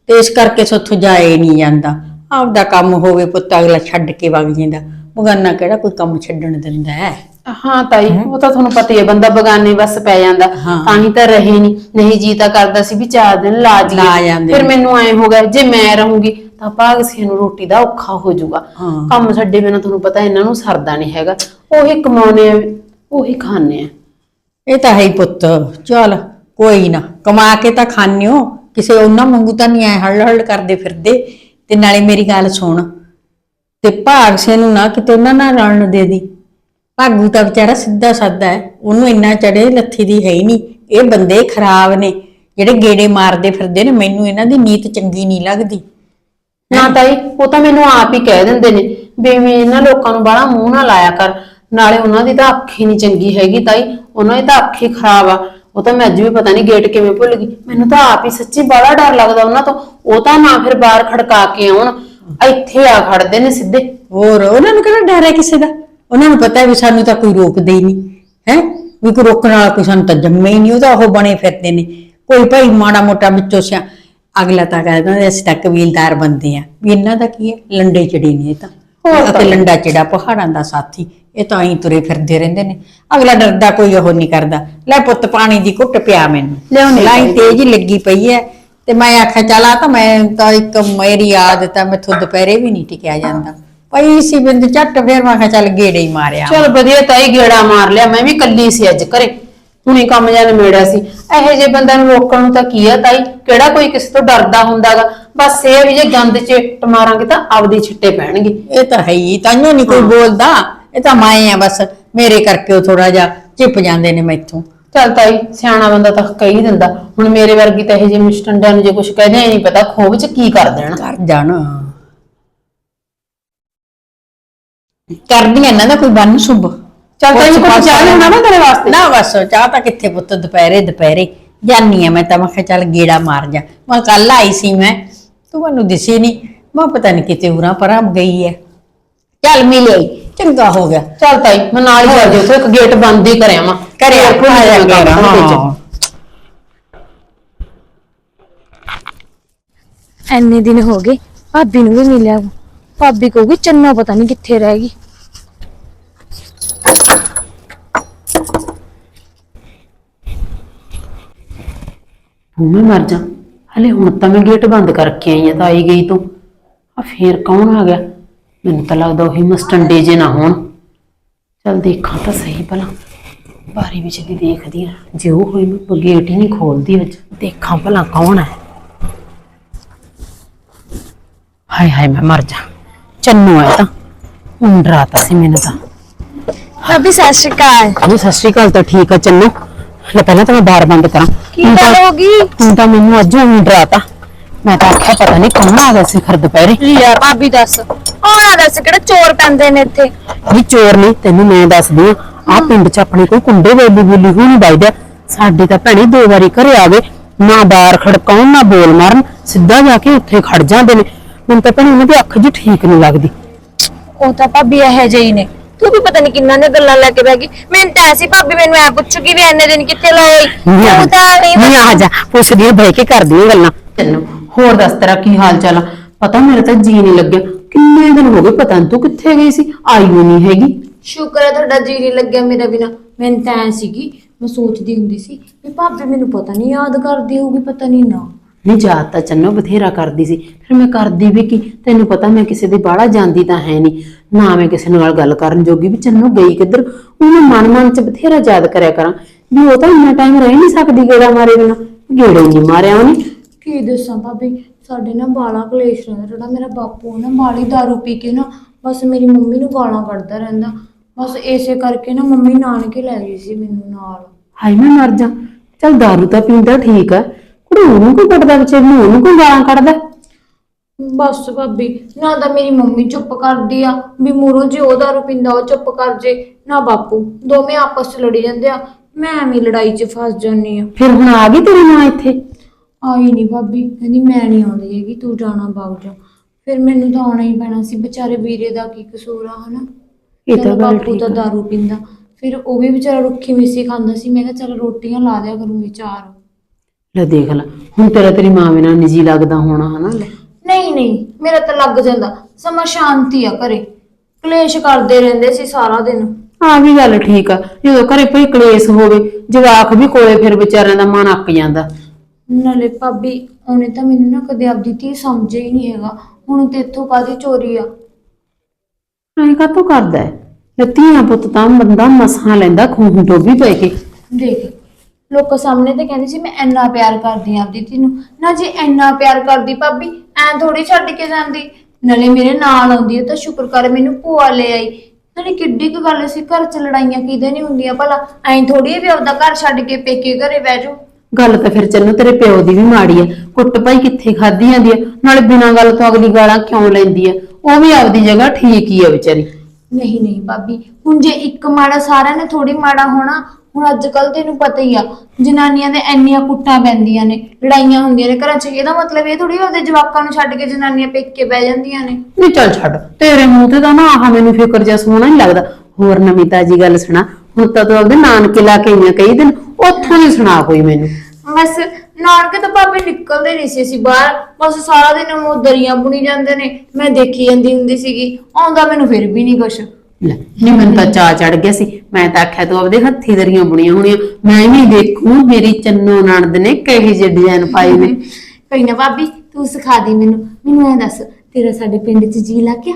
ਤੇ ਇਸ ਕਰਕੇ ਸੋਥੋਂ ਜਾਏ ਨਹੀਂ ਜਾਂਦਾ। ਆਪਦਾ ਕੰਮ ਹੋਵੇ ਪੁੱਤ ਅਗਲਾ ਛੱਡ ਕੇ ਵਗ ਜਾਂਦਾ। ਬਗਾਨਾ ਕਿਹੜਾ ਕੋਈ ਕੰਮ ਛੱਡਣ ਦਿੰਦਾ ਹੈ? ਹਾਂ ਤਾਈ ਉਹ ਤਾਂ ਤੁਹਾਨੂੰ ਪਤਾ ਹੀ ਹੈ ਬੰਦਾ ਬਗਾਨੇ ਬਸ ਪੈ ਜਾਂਦਾ। ਹਾਂ। ਤਾਂ ਹੀ ਤਾਂ ਰਹੇ ਨਹੀਂ ਨਹੀਂ ਜੀ ਤਾਂ ਕਰਦਾ ਸੀ ਵੀ ਚਾਰ ਦਿਨ ਲਾ ਲਾ ਜਾਂਦੇ ਫਿਰ ਨੇ। ਮੈਨੂੰ ਐ ਹੋ ਗਿਆ ਜੇ ਮੈਂ ਰਹੂੰਗੀ ਤਾਂ ਭਾਗ ਸੀ ਨੂੰ ਰੋਟੀ ਦਾ ਔਖਾ ਹੋ ਜਾਊਗਾ। ਹਾਂ। ਕੰਮ ਛੱਡੇ ਬਿਨਾਂ ਤੁਹਾਨੂੰ ਪਤਾ ਇਹਨਾਂ ਨੂੰ ਸਰਦਾ ਨਹੀਂ ਹੈਗਾ। ਉਹੀ ਕਮਾਉਣੇ ਆ ਉਹੀ ਖਾਣੇ ਆ। ਇਹ ਤਾਂ ਹੈ ਹੀ ਪੁੱਤ ਚੱਲ ਕੋਈ ਨਾ ਕਮਾ ਕੇ ਤਾਂ ਖਾਣਿਓ ਕਿਸੇ ਉਹਨਾਂ ਵਾਂਗੂ ਤਾਂ ਨਹੀਂ ਐ ਹੱਲ ਹੱਲ ਕਰਦੇ ਫਿਰਦੇ ਤੇ ਨਾਲੇ ਮੇਰੀ ਗੱਲ ਸੁਣ। ਤੇ ਭਾਗ ਸੇ ਨੂੰ ਨਾ ਕਿਤੇ ਉਹਨਾਂ ਨਾਲ ਰਲਣ ਦੇ ਦੀ। ਭਾਗੂ ਤਾਂ ਵਿਚਾਰਾ ਸਿੱਧਾ ਸਾਦਾ ਹੈ ਉਹਨੂੰ ਇੰਨਾ ਚੜੇ ਲੱਥੀ ਦੀ ਹੈ ਹੀ ਨਹੀਂ। ਇਹ ਬੰਦੇ ਖਰਾਬ ਨੇ ਜਿਹੜੇ ਗੇੜੇ ਮਾਰਦੇ ਫਿਰਦੇ ਨੇ ਮੈਨੂੰ ਇਹਨਾਂ ਦੀ ਨੀਤ ਚੰਗੀ ਨਹੀਂ ਲੱਗਦੀ। ਨਾ ਤਾਈ ਉਹ ਤਾਂ ਮੈਨੂੰ ਆਪ ਹੀ ਕਹਿ ਦਿੰਦੇ ਨੇ ਵੀ ਇਹਨਾਂ ਲੋਕਾਂ ਨੂੰ ਬਾਹਲਾ ਮੂੰਹ ਨਾ ਲਾਇਆ ਕਰ। ਨਾਲੇ ਉਹਨਾਂ ਦੀ ਤਾਂ ਅੱਖ ਹੀ ਨਹੀਂ ਚੰਗੀ ਹੈਗੀ ਤਾਈ, ਉਹਨਾਂ ਦੀ ਤਾਂ ਅੱਖ ਹੀ ਖਰਾਬ ਆ। ਉਹ ਤਾਂ ਮੈਂ ਅੱਜ ਵੀ ਪਤਾ ਨਹੀਂ ਗੇਟ ਕਿਵੇਂ ਭੁੱਲ ਗਈ। ਮੈਨੂੰ ਤਾਂ ਆਪ ਹੀ ਸੱਚੀ ਬੜਾ ਡਰ ਲੱਗਦਾ ਉਹਨਾਂ ਤੋਂ। ਉਹ ਤਾਂ ਨਾ ਫਿਰ ਬਾਹਰ ਖੜਕਾ ਕੇ ਆਉਣ, ਇੱਥੇ ਆ ਖੜਦੇ ਨੇ ਸਿੱਧੇ। ਹੋਰ, ਉਹਨਾਂ ਨੂੰ ਕਿਹੜਾ ਡਰ ਹੈ ਕਿਸੇ ਦਾ? ਉਹਨਾਂ ਨੂੰ ਪਤਾ ਹੈ ਵੀ ਸਾਨੂੰ ਤਾਂ ਕੋਈ ਰੋਕਦੇ ਹੀ ਨਹੀਂ, ਹੈ? ਵੀ ਕੋਈ ਰੋਕਣ ਵਾਲਾ ਕੋਈ ਸਾਨੂੰ ਤਾਂ ਜੰਮੇ ਹੀ ਨਹੀਂ, ਉਹ ਤਾਂ ਉਹ ਬਣੇ ਫਿਰਦੇ ਨੇ। ਕੋਈ ਭਾਈ ਮਾੜਾ ਮੋਟਾ ਵਿੱਚੋਂ ਸਿਆ ਅਗਲਾ ਤਾਂ ਕਹਿੰਦਾ ਵੀ ਅਸੀਂ ਤਾਂ ਕਬੀਲਦਾਰ ਬੰਦੇ ਆ। ਵੀ ਇਹਨਾਂ ਦਾ ਕੀ ਹੈ? ਲੰਡੇ ਚੜੇ ਨੇ ਇਹ ਤਾਂ। ਹੋਰ ਅਤੇ ਲੰਡਾ ਚੜਾ ਪਹਾੜਾਂ ਦਾ ਸਾਥੀ ਇਹ ਤਾਂ ਐਂ ਤੁਰੇ ਫਿਰਦੇ ਰਹਿੰਦੇ ਨੇ। ਅਗਲਾ ਡਰਦਾ ਕੋਈ ਉਹ ਨਹੀਂ ਕਰਦਾ। ਲੈ ਪੁੱਤ ਪਾਣੀ ਦੀ ਘੁੱਟ ਪਿਆ ਮੈਨੂੰ। ਲਿਆਉਣੀ ਲਾਈ। ਤੇਜ਼ ਲੱਗੀ ਪਈ ਹੈ ਤੇ ਮੈਂ ਆਖਿਆ ਚਲਾ ਤਾਂ ਮੈਂ ਤਾਂ ਇੱਕ ਮੇਰੀ ਆਦਤ ਹੈ ਮੈਥੋਂ ਦੁਪਹਿਰੇ ਵੀ ਨਹੀਂ ਟਿਕਿਆ ਜਾਂਦਾ। ਪਈ ਸੀ ਬਿੰਦ ਝੱਟ ਫੇਰ ਮੈਂ ਕਿਹਾ ਚੱਲ ਗੇੜੇ ਹੀ ਮਾਰਿਆ। ਚਲ ਵਧੀਆ ਤਾਈ ਗੇੜਾ ਮਾਰ ਲਿਆ। ਮੈਂ ਵੀ ਕੱਲੀ ਸੀ ਅੱਜ ਘਰੇ। ਹੁਣੇ ਕੰਮ ਜਾਂ ਨਿਬੇੜਿਆ ਸੀ। ਇਹੋ ਜਿਹੇ ਬੰਦਿਆਂ ਨੂੰ ਰੋਕਣ ਨੂੰ ਤਾਂ ਕੀ ਆ ਤਾਈ? ਕਿਹੜਾ ਕੋਈ ਕਿਸੇ ਤੋਂ ਡਰਦਾ ਹੁੰਦਾਗਾ? ਬਸ ਇਹ ਵੀ ਜੇ ਗੰਦ ਚ ਇੱਟ ਮਾਰਾਂਗੇ ਤਾਂ ਆਪਦੇ ਛਿੱਟੇ ਪੈਣਗੇ। ਇਹ ਤਾਂ ਹੈ ਹੀ ਤਾਂਿਓ ਨਹੀਂ ਕੋਈ ਬੋਲਦਾ। ਇਹ ਤਾਂ ਮੈਂ ਆ ਬਸ ਮੇਰੇ ਕਰਕੇ ਉਹ ਥੋੜਾ ਜਿਹਾ ਚਿਪ ਜਾਂਦੇ ਨੇ ਮੈਥੋਂ। ਚੱਲ ਤਾਈ ਸਿਆਣਾ ਬੰਦਾ ਤਾਂ ਕਹੀ ਦਿੰਦਾ। ਹੁਣ ਮੇਰੇ ਵਰਗੀ ਤਾਂ ਇਹ ਜਿਹੇ ਮਿਸਟੰਡਿਆਂ ਨੂੰ ਜੇ ਕੁਝ ਕਹਦੇ ਹੀ ਨਹੀਂ ਪਤਾ ਖੋਬ ਚ ਕੀ ਕਰ ਦੇਣਾ। ਕਰ ਜਾਣ। ਕਰਦੀਆਂ ਇਹਨਾਂ ਦਾ ਕੋਈ ਬੰਨ ਸੁਭ ਚੱਲ ਕੋਈ ਪਾਸ ਚਾਹ ਲਿਆਉਣਾ ਵਾ ਤੇਰੇ ਵਾਸਤੇ? ਨਾ ਬਸ ਚਾਹ ਤਾਂ ਕਿੱਥੇ ਪੁੱਤ ਦੁਪਹਿਰੇ ਦੁਪਹਿਰੇ। ਜਾਨੀ ਆ ਮੈਂ ਤਾਂ ਮੈਂ ਕਿਹਾ ਚੱਲ ਗੇੜਾ ਮਾਰ ਜਾ। ਮੈਂ ਕੱਲ ਆਈ ਸੀ ਮੈਂ। ਤੂੰ ਮੈਨੂੰ ਦਿਸੀ ਨਹੀਂ ਮੈਂ ਪਤਾ ਨਹੀਂ ਕਿਤੇ ਉਰਾਂ ਪਰਾਂ ਗਈ ਹੈ ਚੱਲ ਮਿਲੇ ਚੰਗਾ ਹੋ ਗਿਆ। ਚੱਲ ਤਾਈ ਮੈਂ ਨਾਲ ਹੀ ਜੇ ਉੱਥੇ ਇੱਕ ਗੇਟ ਬੰਦ ਹੀ ਕਰਿਆ ਵਾ ਕਰਿਆ ਆਇਆ ਵਿੱਚ। ਹਾਂ। ਐਨੇ ਦਿਨ ਹੋ ਗਏ ਭਾਬੀ ਨੂੰ ਵੀ ਮਿਲਿਆ ਭਾਬੀ ਕਹੂਗੀ ਚੰਨਾ ਪਤਾ ਨਹੀਂ ਕਿੱਥੇ ਰਹਿ ਗਈ। ਹੁਣ ਮੈਂ ਮਰ ਜਾ। ਹਲੇ ਹੁਣ ਤਾਂ ਮੈਂ ਗੇਟ ਬੰਦ ਕਰਕੇ ਆਈ ਆ ਤਾਂ ਆਈ ਗਈ ਤੂੰ। ਆ ਫੇਰ ਕੌਣ ਆ ਗਿਆ? ਮੈਨੂੰ ਤਾਂ ਲੱਗਦਾ ਉਹੀ ਮਸਟੰਡੇ ਜੇ ਨਾ ਹੋਣ। ਚੱਲ ਦੇਖਾਂ ਤਾਂ ਸਹੀ ਭਲਾ। ਬਾਰੀ ਵਿੱਚ ਦੀ ਦੇਖਦੀ ਆ ਜੇ ਉਹ ਹੋਈ ਮੈਂ ਗੇਟ ਹੀ ਨਹੀਂ ਖੋਲਦੀ ਅੱਜ ਦੇਖਾਂ ਭਲਾ ਕੌਣ ਹੈ। ਹਾਏ ਹਾਏ ਮੈਂ ਮਰ ਜਾ। ਚੰਨੂ ਹੈ ਤਾਂ। ਹੁਣ ਡਰਾਤਾ ਸੀ ਮੈਨੂੰ ਤਾਂ। ਭਾਬੀ ਸਤਿ ਸ਼੍ਰੀ ਅਕਾਲ। ਅਰੇ ਸਤਿ ਸ਼੍ਰੀ ਅਕਾਲ ਤਾਂ ਠੀਕ ਆ ਚੰਨੂ। ਲੈ ਪਹਿਲਾਂ ਤਾਂ ਮੈਂ ਬਾਰ ਬੰਦ ਕਰਾਂ। ਕੀ ਗੱਲ ਹੋ ਗਈ? ਤੂੰ ਤਾਂ ਮੈਨੂੰ ਅੱਜ ਹੁਣ ਡਰਾਤਾ ਮੈਂ ਤਾਂ ਆਖਿਆ ਪਤਾ ਨਹੀਂ ਕੌਣ ਆ ਗਿਆ ਸੀ ਖਰ ਦੁਪਹਿਰੇ। ਲਿਆ ਭਾਬੀ ਦੱਸ? ਆਉਣਾ ਦੱਸ ਕਿਹੜਾ ਚੋਰ ਪੈਂਦੇ ਨੇ ਇੱਥੇ? ਵੀ ਚੋਰ ਨਹੀਂ ਤੈਨੂੰ ਮੈਂ ਦੱਸਦੀ ਆ ਆ ਪਿੰਡ 'ਚ ਆਪਣੇ ਕੋਈ ਕੁੰਡੇ ਵੇਲੀ ਬੁਲੀ ਹੋਣੀ ਬਾਈਦਾ ਸਾਡੇ ਤਾਂ ਭੈਣੇ ਦੋ ਵਾਰੀ ਘਰੇ ਆਵੇ। ਨਾ ਬਾਹਰ ਖੜਕਾਉਣ ਨਾ ਬੋਲ ਮਾਰਨ। ਸਿੱਧਾ ਜਾ ਕੇ ਉੱਥੇ ਖੜ ਜਾਂਦੇ ਨੇ। ਮੈਨੂੰ ਤਾਂ ਭੈਣੇ ਉਹਨਾਂ ਦੀ ਅੱਖ ਜੀ ਠੀਕ ਨਹੀਂ ਲੱਗਦੀ। ਉਹ ਤਾਂ ਭਾਬੀ ਇਹੋ ਜਿਹੀ ਨੇ। ਤੂੰ ਵੀ ਪਤਾ ਨਹੀਂ ਕਿੰਨਾ ਨੇ ਗੱਲਾਂ ਲੈ ਕੇ ਬਹਿ ਗਈ। ਮੈਨੂੰ ਤਾਂ ਐਸੀ ਭਾਬੀ ਮੈਨੂੰ ਐ ਪੁੱਛੂਗੀ ਵੀ ਐਨੇ ਦਿਨ ਕਿੱਥੇ ਲਾਏ ਤੂੰ ਤਾਂ ਨਹੀਂ ਨਹੀਂ ਆ ਜਾ ਪੁੱਛਦੀ ਬਹਿ ਕੇ ਕਰਦੀ ਗੱਲਾਂ। ਤੈਨੂੰ ਹੋਰ ਦੱਸ ਤੇਰਾ ਕੀ ਹਾਲ ਚਾਲ ਆ? ਪਤਾ ਮੇਰੇ ਤਾਂ ਜੀ ਨਹੀਂ ਲੱਗਿਆ। ਕਿੰਨੇ ਦਿਨ ਹੋ ਗਏ ਪਤਾ ਨੀ ਤੂੰ ਕਿੱਥੇ ਗਈ ਸੀ ਆਈ ਹੋਈ ਨਹੀਂ ਹੈਗੀ। ਸ਼ੁਕਰ ਹੈ ਤੁਹਾਡਾ ਜੀ ਨਹੀਂ ਲੱਗਿਆ ਮੇਰਾ ਬਿਨਾ। ਮੈਨੂੰ ਤਾਂ ਐ ਸੀਗੀ ਮੈਂ ਸੋਚਦੀ ਹੁੰਦੀ ਸੀ ਵੀ ਭਾਬੀ ਮੈਨੂੰ ਪਤਾ ਨਹੀਂ ਯਾਦ ਕਰਦੀ ਹੋਊਗੀ ਪਤਾ ਨਹੀਂ ਨਾ। ਨਹੀਂ ਜਾਤ ਤਾਂ ਚੰਨੋ ਬਥੇਰਾ ਕਰਦੀ ਸੀ। ਫਿਰ ਮੈਂ ਕਰਦੀ ਵੀ ਕੀ? ਤੈਨੂੰ ਪਤਾ ਮੈਂ ਕਿਸੇ ਦੇ ਬਾਹਲਾ ਜਾਂਦੀ ਤਾਂ ਹੈ ਨਹੀਂ। ਨਾ ਮੈਂ ਕਿਸੇ ਨਾਲ ਗੱਲ ਕਰਨ ਜੋਗੀ ਵੀ ਚੰਨੋ ਗਈ ਕਿੱਧਰ? ਉਹਨੂੰ ਮਨ ਮਨ ਚ ਬਥੇਰਾ ਯਾਦ ਕਰਿਆ ਕਰਾਂ। ਵੀ ਉਹ ਤਾਂ ਇੰਨਾ ਟਾਈਮ ਰਹਿ ਨਹੀਂ ਸਕਦੀ ਗੇੜਾ ਮਾਰੇ ਬਿਨਾ ਗੇੜੇ ਨਹੀਂ ਮਾਰਿਆ ਉਹਨੇ। ਕੀ ਦੱਸਾਂ ਭਾਬੀ? ਸਾਡੇ ਨਾ ਬਾਲਾ ਕਲੇਸ਼ ਰਹਿੰਦਾ। ਜਿਹੜਾ ਮੇਰਾ ਬਾਪੂ ਨਾ ਬਾਲੀ ਦਾਰੂ ਪੀ ਕੇ ਨਾ ਬਸ ਮੇਰੀ ਮੰਮੀ ਨੂੰ ਗਾਲਾਂ ਕੱਢਦਾ ਰਹਿੰਦਾ। ਬਸ ਇਸੇ ਕਰਕੇ ਨਾ ਮੰਮੀ ਨਾਨਕੇ ਲੈ ਗਈ ਸੀ ਮੈਨੂੰ ਨਾਲ। ਹਾਈ ਮੈਂ ਮਰ ਜਾ। ਚੱਲ ਦਾਰੂ ਤਾਂ ਪੀਂਦਾ ਠੀਕ ਆ। ਕੁੜੀ ਉਹਨੂੰ ਕੋਈ ਕੱਢਦਾ ਵਿਚਾਰੀ ਨੂੰ ਕੋਈ ਗਾਲਾਂ ਕੱਢਦਾ? ਬਸ ਭਾਬੀ ਨਾ ਤਾਂ ਮੇਰੀ ਮੰਮੀ ਚੁੱਪ ਕਰਦੀ ਆ। ਵੀ ਮੂਰੋਂ ਜੇ ਉਹ ਦਾਰੂ ਪੀਂਦਾ ਉਹ ਚੁੱਪ ਕਰ ਜੇ ਨਾ ਬਾਪੂ ਦੋਵੇਂ ਆਪਸ ਚ ਲੜੀ ਜਾਂਦੇ ਆ। ਮੈਂ ਐਵੇਂ ਲੜਾਈ 'ਚ ਫਸ ਜਾਂਦੀ ਆ। ਫਿਰ ਹੁਣ ਆ ਗਈ ਤੇਰੀ ਮਾਂ ਇੱਥੇ? ਆਈ ਨਹੀਂ ਭਾਬੀ ਕਹਿੰਦੀ ਮੈਂ ਨਹੀਂ ਆਉਂਦੀ ਹੈਗੀ ਤੂੰ ਜਾਣਾ ਬਾਗ ਜਾ। ਫਿਰ ਮੈਨੂੰ ਤਾਂ ਆਉਣਾ ਹੀ ਪੈਣਾ ਸੀ ਵਿਚਾਰੇ ਵੀਰੇ ਦਾ ਕੀ ਕਸੂਰ ਆ ਹਨਾ? ਇਹ ਤਾਂ ਗੱਲ ਬਾਪੂ ਠੀਕ ਤਾਂ ਆ। ਦਾਰੂ ਪੀਂਦਾ। ਫਿਰ ਉਹ ਵੀ ਵਿਚਾਰਾ ਰੁੱਖੀ ਮਿੱਸੀ ਖਾਂਦਾ ਸੀ ਮੈਂ ਕਿਹਾ ਚੱਲ ਰੋਟੀਆਂ ਲਾ ਦਿਆ ਕਰੂੰਗੀ ਚਾਰ। ਲੈ ਦੇਖ ਲੈ ਹੁਣ ਤੇਰਾ ਤੇਰੀ ਮਾਂ ਬਿਨਾਂ ਨਿੱਜੀ ਲੱਗਦਾ ਹੋਣਾ ਹਨਾ ਲੈ। ਨਹੀਂ ਨਹੀਂ ਮੇਰਾ ਤਾਂ ਲੱਗ ਜਾਂਦਾ ਸਮਾਂ ਸ਼ਾਂਤੀ ਆ ਘਰੇ। ਕਲੇਸ਼ ਕਰਦੇ ਰਹਿੰਦੇ ਸੀ ਸਾਰਾ ਦਿਨ। ਆ ਵੀ ਗੱਲ ਠੀਕ ਆ ਜਦੋਂ ਘਰੇ ਕੋਈ ਕਲੇਸ਼ ਹੋਵੇ ਜਵਾਕ ਵੀ ਕੋਲੇ ਫਿਰ ਵਿਚਾਰਿਆਂ ਦਾ ਮਨ ਅੱਕ ਜਾਂਦਾ। ਨਾਲੇ ਭਾਬੀ ਉਹਨੇ ਤਾਂ ਮੈਨੂੰ ਨਾ ਕਦੇ ਆਪਦੀ ਧੀ ਸਮਝਿਆ ਹੀ ਨਹੀਂ ਹੈਗਾ ਹੁਣ ਤੇ ਇੱਥੋਂ ਕਾਦੀ ਚੋਰੀ ਆ। ਐਂ ਕਾਤੋਂ ਕਰਦਾ ਹੈ? ਲੱਤੀਆਂ ਪੁੱਤ ਤਾਂ ਬੰਦਾ ਮਸਾਂ ਲੈਂਦਾ ਖੂਹ ਡੋਬੀ ਪੈ ਕੇ। ਦੇਖ ਲੋਕਾਂ ਸਾਹਮਣੇ ਤੇ ਕਹਿੰਦੀ ਸੀ ਮੈਂ ਇੰਨਾ ਪਿਆਰ ਕਰਦੀ ਆਂ ਆਪਦੀ ਧੀ ਨੂੰ। ਨਾ ਜੇ ਇੰਨਾ ਪਿਆਰ ਕਰਦੀ ਭਾਬੀ ਐਂ ਥੋੜੀ ਛੱਡ ਕੇ ਜਾਂਦੀ। ਨਾਲੇ ਮੇਰੇ ਨਾਲ ਆਉਂਦੀ ਹੈ ਤਾਂ ਸ਼ੁਕਰ ਕਰ ਮੈਨੂੰ ਭੂਆ ਲੈ ਆਈ। ਨਾਲੇ ਕਿੱਡੀ ਕੁ ਗੱਲ ਸੀ ਘਰ ਚ ਲੜਾਈਆਂ ਕਿਤੇ ਨਹੀਂ ਹੁੰਦੀਆਂ ਭਲਾ? ਐਂ ਥੋੜੀ ਵੀ ਆਪਦਾ ਘਰ ਛੱਡ ਕੇ ਪੇਕੇ ਘਰੇ ਬਹਿ ਜਾਓ। ਗੱਲ ਤਾਂ ਫਿਰ ਚੰਨੂ ਤੇਰੇ ਪਿਓ ਦੀ ਵੀ ਮਾੜੀ ਆ ਕੁੱਟ ਭਾਈ ਕਿੱਥੇ ਖਾਦੀ ਜਾਂਦੀ ਆ ਨਾਲੇ ਬਿਨਾਂ ਗੱਲ ਤੋਂ ਅਗਲੀ ਗਾਲਾਂ ਕਿਉਂ ਲੈਂਦੀ ਆ ਉਹ ਵੀ ਆਪਦੀ ਜਗ੍ਹਾ ਠੀਕ ਹੀ ਆ ਵਿਚਾਰੀ। ਨਹੀਂ ਨਹੀਂ ਭਾਬੀ ਹੁਣ ਜੇ ਇੱਕ ਮਾੜਾ ਸਾਰਿਆਂ ਨੇ ਥੋੜੀ ਮਾੜਾ ਹੋਣਾ ਹੁਣ ਅੱਜ ਕੱਲ ਤੈਨੂੰ ਪਤਾ ਹੀ ਆ ਜਨਾਨੀਆਂ ਦੇ ਇੰਨੀਆਂ ਕੁੱਟਾਂ ਪੈਂਦੀਆਂ ਨੇ ਲੜਾਈਆਂ ਹੁੰਦੀਆਂ ਨੇ ਘਰਾਂ 'ਚ ਇਹਦਾ ਮਤਲਬ ਇਹ ਥੋੜੀ ਉਹਦੇ ਜਵਾਕਾਂ ਨੂੰ ਛੱਡ ਕੇ ਜਨਾਨੀਆਂ ਪੇਕੇ ਬਹਿ ਜਾਂਦੀਆਂ ਨੇ। ਨਹੀਂ ਚੱਲ ਛੱਡ ਤੇਰੇ ਮੂੰਹ ਤੇ ਤਾਂ ਨਾ ਆਹ ਮੈਨੂੰ ਫਿਕਰ ਜਿਹਾ ਸੋਹਣਾ ਨਹੀਂ ਲੱਗਦਾ। ਹੋਰ ਨਵੀਂ ਤਾਜੀ ਗੱਲ ਸੁਣਾ ਹੁਣ ਤਾਂ ਤੂੰ ਆਪਦੇ ਨਾਨਕੇ ਲਾ ਕੇ ਆਈਆਂ ਕਈ ਦਿਨ ਉੱਥੋਂ ਦੀ ਸੁਣਾ ਕੋਈ ਮੈਨੂੰ। ਬਸ ਨਾਨਕੇ ਤਾਂ ਭਾਬੀ ਨਿਕਲਦੇ ਨਹੀਂ ਸੀ ਅਸੀਂ ਬਾਹਰ ਬਸ ਸਾਰਾ ਦਿਨ ਉਹ ਦਰੀਆਂ ਬੁਣੀ ਜਾਂਦੇ ਨੇ ਮੈਂ ਦੇਖੀ ਜਾਂਦੀ ਹੁੰਦੀ ਸੀਗੀ ਆਉਂਦਾ ਮੈਨੂੰ ਫਿਰ ਵੀ ਨਹੀਂ ਕੁਛ। ਲੈ ਨਹੀਂ ਮੈਨੂੰ ਤਾਂ ਚਾਹ ਚੜ ਗਿਆ ਸੀ। ਮੈਂ ਤਾਂ ਆਖਿਆ ਤੂੰ ਆਪਦੇ ਹੱਥੀ ਦਰੀਆਂ ਬੁਣੀਆਂ ਹੋਣੀਆਂ। ਮੈਂ ਵੀ ਦੇਖੂ ਮੇਰੀ ਚੰਨੋ ਨਣਦ ਨੇ ਕਿਹੋ ਜਿਹੇ ਡਿਜ਼ਾਈਨ ਪਾਏ ਨੇ। ਕੋਈ ਨਾ ਭਾਬੀ ਤੂੰ ਸਿਖਾ ਦੀ ਮੈਨੂੰ। ਮੈਨੂੰ ਐ ਦੱਸ ਤੇਰਾ ਸਾਡੇ ਪਿੰਡ 'ਚ ਜੀ ਲੱਗ ਗਿਆ?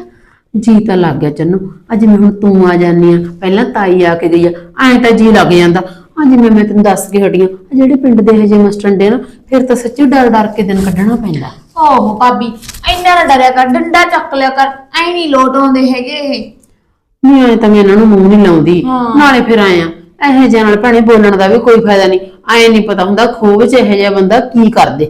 ਜੀ ਤਾਂ ਲੱਗ ਗਿਆ ਚੰਨੂ। ਅੱਜ ਮੈਂ ਹੁਣ ਤੂੰ ਆ ਜਾਨੀ ਆ। ਪਹਿਲਾਂ ਤਾਈ ਆ ਕੇ ਗਈ ਆ। ਐਂ ਤਾਂ ਜੀ ਲੱਗ ਜਾਂਦਾ। ਅੱਜ ਮੈਂ ਮੈਂ ਤੈਨੂੰ ਦੱਸ ਕੇ ਹਟੀਆਂ ਆਹ ਜਿਹੜੇ ਪਿੰਡ ਦੇ ਹਜੇ ਮਸਟੰਡੇ ਨਾ ਫਿਰ ਤਾਂ ਸੱਚੀ ਡਰ ਡਰ ਕੇ ਦਿਨ ਕੱਢਣਾ ਪੈਂਦਾ। ਓਹ ਭਾਬੀ ਇੰਨਾ ਨਾ ਡਰਿਆ ਕਰ ਡੰਡਾ ਚੱਕ ਲਿਆ ਕਰ। ਐ ਨਹੀਂ ਲੋਟ ਆਉਂਦੇ ਹੈਗੇ ਇਹ। ਨਹੀਂ ਐ ਤਾਂ ਮੈਂ ਇਹਨਾਂ ਨੂੰ ਮੂੰਹ ਨਹੀਂ ਲਾਉਂਦੀ। ਹਾਂ। ਨਾਲੇ ਫਿਰ ਆਏ ਆ ਇਹੋ ਜਿਹੇ ਨਾਲ ਭੈਣੇ ਬੋਲਣ ਦਾ ਵੀ ਕੋਈ ਫਾਇਦਾ ਨਹੀਂ। ਐ ਨਹੀਂ ਪਤਾ ਹੁੰਦਾ ਖੋਹ ਚ ਇਹੋ ਜਿਹਾ ਬੰਦਾ ਕੀ ਕਰਦੇ।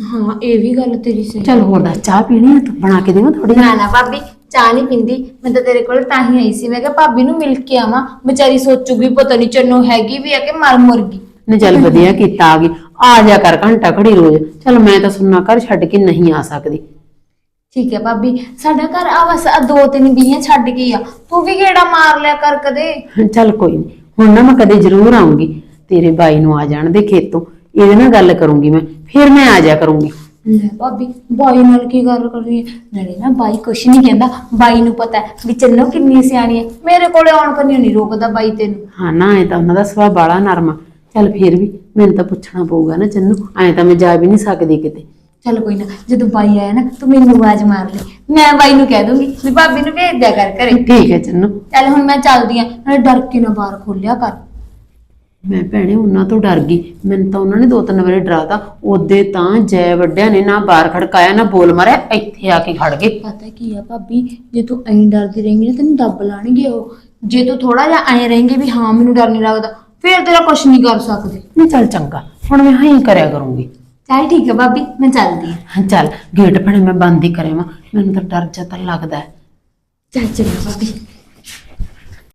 ਹਾਂ ਇਹ ਵੀ ਗੱਲ ਤੇਰੀ ਸਹੀ ਚੱਲ ਹੋਰ ਦੱਸ ਚਾਹ ਪੀਣੀ ਆ? ਤੂੰ ਬਣਾ ਕੇ ਦੇਵਾਂ ਥੋੜੀ ਨਾ ਨਾ ਭਾਬੀ ਚਾਹ ਨਹੀਂ ਪਿੰਦੀ। ਮੈਂ ਤਾਂ ਤੇਰੇ ਕੋਲ ਤਾਂ ਹੀ ਆਈ ਸੀ। ਮੈਂ ਕਿਹਾ ਭਾਬੀ ਨੂੰ ਮਿਲ ਕੇ ਆਵਾਂ। ਵਿਚਾਰੀ ਸੋਚੂਗੀ ਪਤਾ ਨਹੀਂ ਚੰਨੋ ਹੈਗੀ ਵੀ ਆ ਕਿ ਮਰ ਮੁਰ ਗਈ। ਨੇ ਚੱਲ ਵਧੀਆ ਕੀਤਾ ਆ ਗਈ। ਆ ਜਾ ਕਰ ਘੰਟਾ ਘੜੀ ਰੋਜ਼। ਚੱਲ ਮੈਂ ਤਾਂ ਸੁਣਨਾ ਘਰ ਛੱਡ ਕੇ ਨਹੀਂ ਆ ਸਕਦੀ। ਠੀਕ ਹੈ ਭਾਬੀ ਸਾਡਾ ਘਰ ਆ ਬਸ ਆ ਦੋ ਤਿੰਨ ਬੀਆਂ ਛੱਡ ਗਈ ਆ। ਤੂੰ ਵੀ ਕਿਹੜਾ ਮਾਰ ਲਿਆ ਕਰ ਕਦੇ। ਚੱਲ ਕੋਈ ਨਹੀਂ ਹੁਣ ਨਾ ਮੈਂ ਕਦੇ ਜ਼ਰੂਰ ਆਉਂਗੀ ਤੇਰੇ ਬਾਈ ਨੂੰ ਆ ਜਾਣ ਦੇ ਖੇਤੋਂ ਇਹਦੇ ਨਾਲ ਗੱਲ ਕਰੂੰਗੀ ਮੈਂ ਫਿਰ ਮੈਂ ਆ ਜਾ ਕਰੂੰਗੀ। ਲੈ ਭਾਬੀ ਬਾਈ ਨਾਲ ਕੀ ਗੱਲ ਕਰ ਰਹੀ ਹੈ? ਨਾਲੇ ਨਾ ਬਾਈ ਕੁਛ ਨਹੀਂ ਕਹਿੰਦਾ ਬਾਈ ਨੂੰ ਪਤਾ ਹੈ ਵੀ ਚੰਨੋ ਕਿੰਨੀ ਸਿਆਣੀ ਹੈ। ਮੇਰੇ ਕੋਲੇ ਆਉਣ ਕਰਨੀ ਨਹੀਂ ਰੋਕਦਾ ਬਾਈ ਤੈਨੂੰ। ਹਾਂ ਨਾ ਐ ਤਾਂ ਉਹਨਾਂ ਦਾ ਸੁਭਾਅ ਬਾਲਾ ਨਰਮ ਚੱਲ ਫਿਰ ਵੀ ਮੈਨੂੰ ਤਾਂ ਪੁੱਛਣਾ ਪਊਗਾ ਨਾ ਚੰਨੂ ਐ ਤਾਂ ਮੈਂ ਜਾ ਵੀ ਨਹੀਂ ਸਕਦੀ ਕਿਤੇ। ਚੱਲ ਕੋਈ ਨਾ ਜਦੋਂ ਬਾਈ ਆਇਆ ਨਾ ਤੂੰ ਮੈਨੂੰ ਆਵਾਜ਼ ਮਾਰ ਲਈ ਮੈਂ ਬਾਈ ਨੂੰ ਕਹਿ ਦੂੰਗੀ ਵੀ ਭਾਬੀ ਨੂੰ ਭੇਜ ਦਿਆ ਕਰ ਘਰੇ। ਠੀਕ ਹੈ ਚੰਨੂ। ਚੱਲ ਹੁਣ ਮੈਂ ਚੱਲਦੀ ਆ ਨਾਲੇ ਡਰ ਕੇ ਨਾ ਬਾਹਰ ਖੋਲਿਆ ਕਰ। ਮੈਂ ਭੈਣੇ ਉਹਨਾਂ ਤੋਂ ਡਰ ਗਈ। ਮੈਨੂੰ ਤਾਂ ਉਹਨਾਂ ਨੇ ਦੋ ਤਿੰਨ ਵਾਰੀ ਡਰਾਤਾ ਉਹਦੇ ਤਾਂ ਜੈ ਵੱਡਿਆਂ ਨੇ ਨਾ ਬਾਹਰ ਖੜਕਾਇਆ ਨਾ ਬੋਲ ਮਾਰਿਆ ਇੱਥੇ ਆ ਕੇ ਖੜ ਗਏ। ਪਤਾ ਕੀ ਆ ਭਾਬੀ ਜੇ ਤੂੰ ਐਂ ਡਰਦੀ ਰਹੇਂਗੀ ਨਾ ਤੈਨੂੰ ਦੱਬ ਲਾਣਗੇ ਉਹ। ਜੇ ਤੂੰ ਥੋੜਾ ਜਿਹਾ ਐਂ ਰਹੇਂਗੀ ਵੀ ਹਾਂ ਮੈਨੂੰ ਡਰ ਨਹੀਂ ਲੱਗਦਾ ਫਿਰ ਤੇਰਾ ਕੁਝ ਨਹੀਂ ਕਰ ਸਕਦੇ। ਨਹੀਂ ਚੱਲ ਚੰਗਾ। ਹੁਣ ਮੈਂ ਹਾਂ ਹੀ ਕਰਿਆ ਕਰੂੰਗੀ। ਚੱਲ ਠੀਕ ਹੈ ਭਾਬੀ ਮੈਂ ਚੱਲਦੀ ਆ ਹਾਂ ਚੱਲ ਗੇਟ ਭੈਣੇ ਮੈਂ ਬੰਦ ਹੀ ਕਰਿਆ ਵਾਂ। ਮੈਨੂੰ ਤਾਂ ਡਰ ਜਿਹਾ ਤਾਂ ਲੱਗਦਾ ਹੈ। ਚੱਲ ਚੰਗਾ ਭਾਬੀ।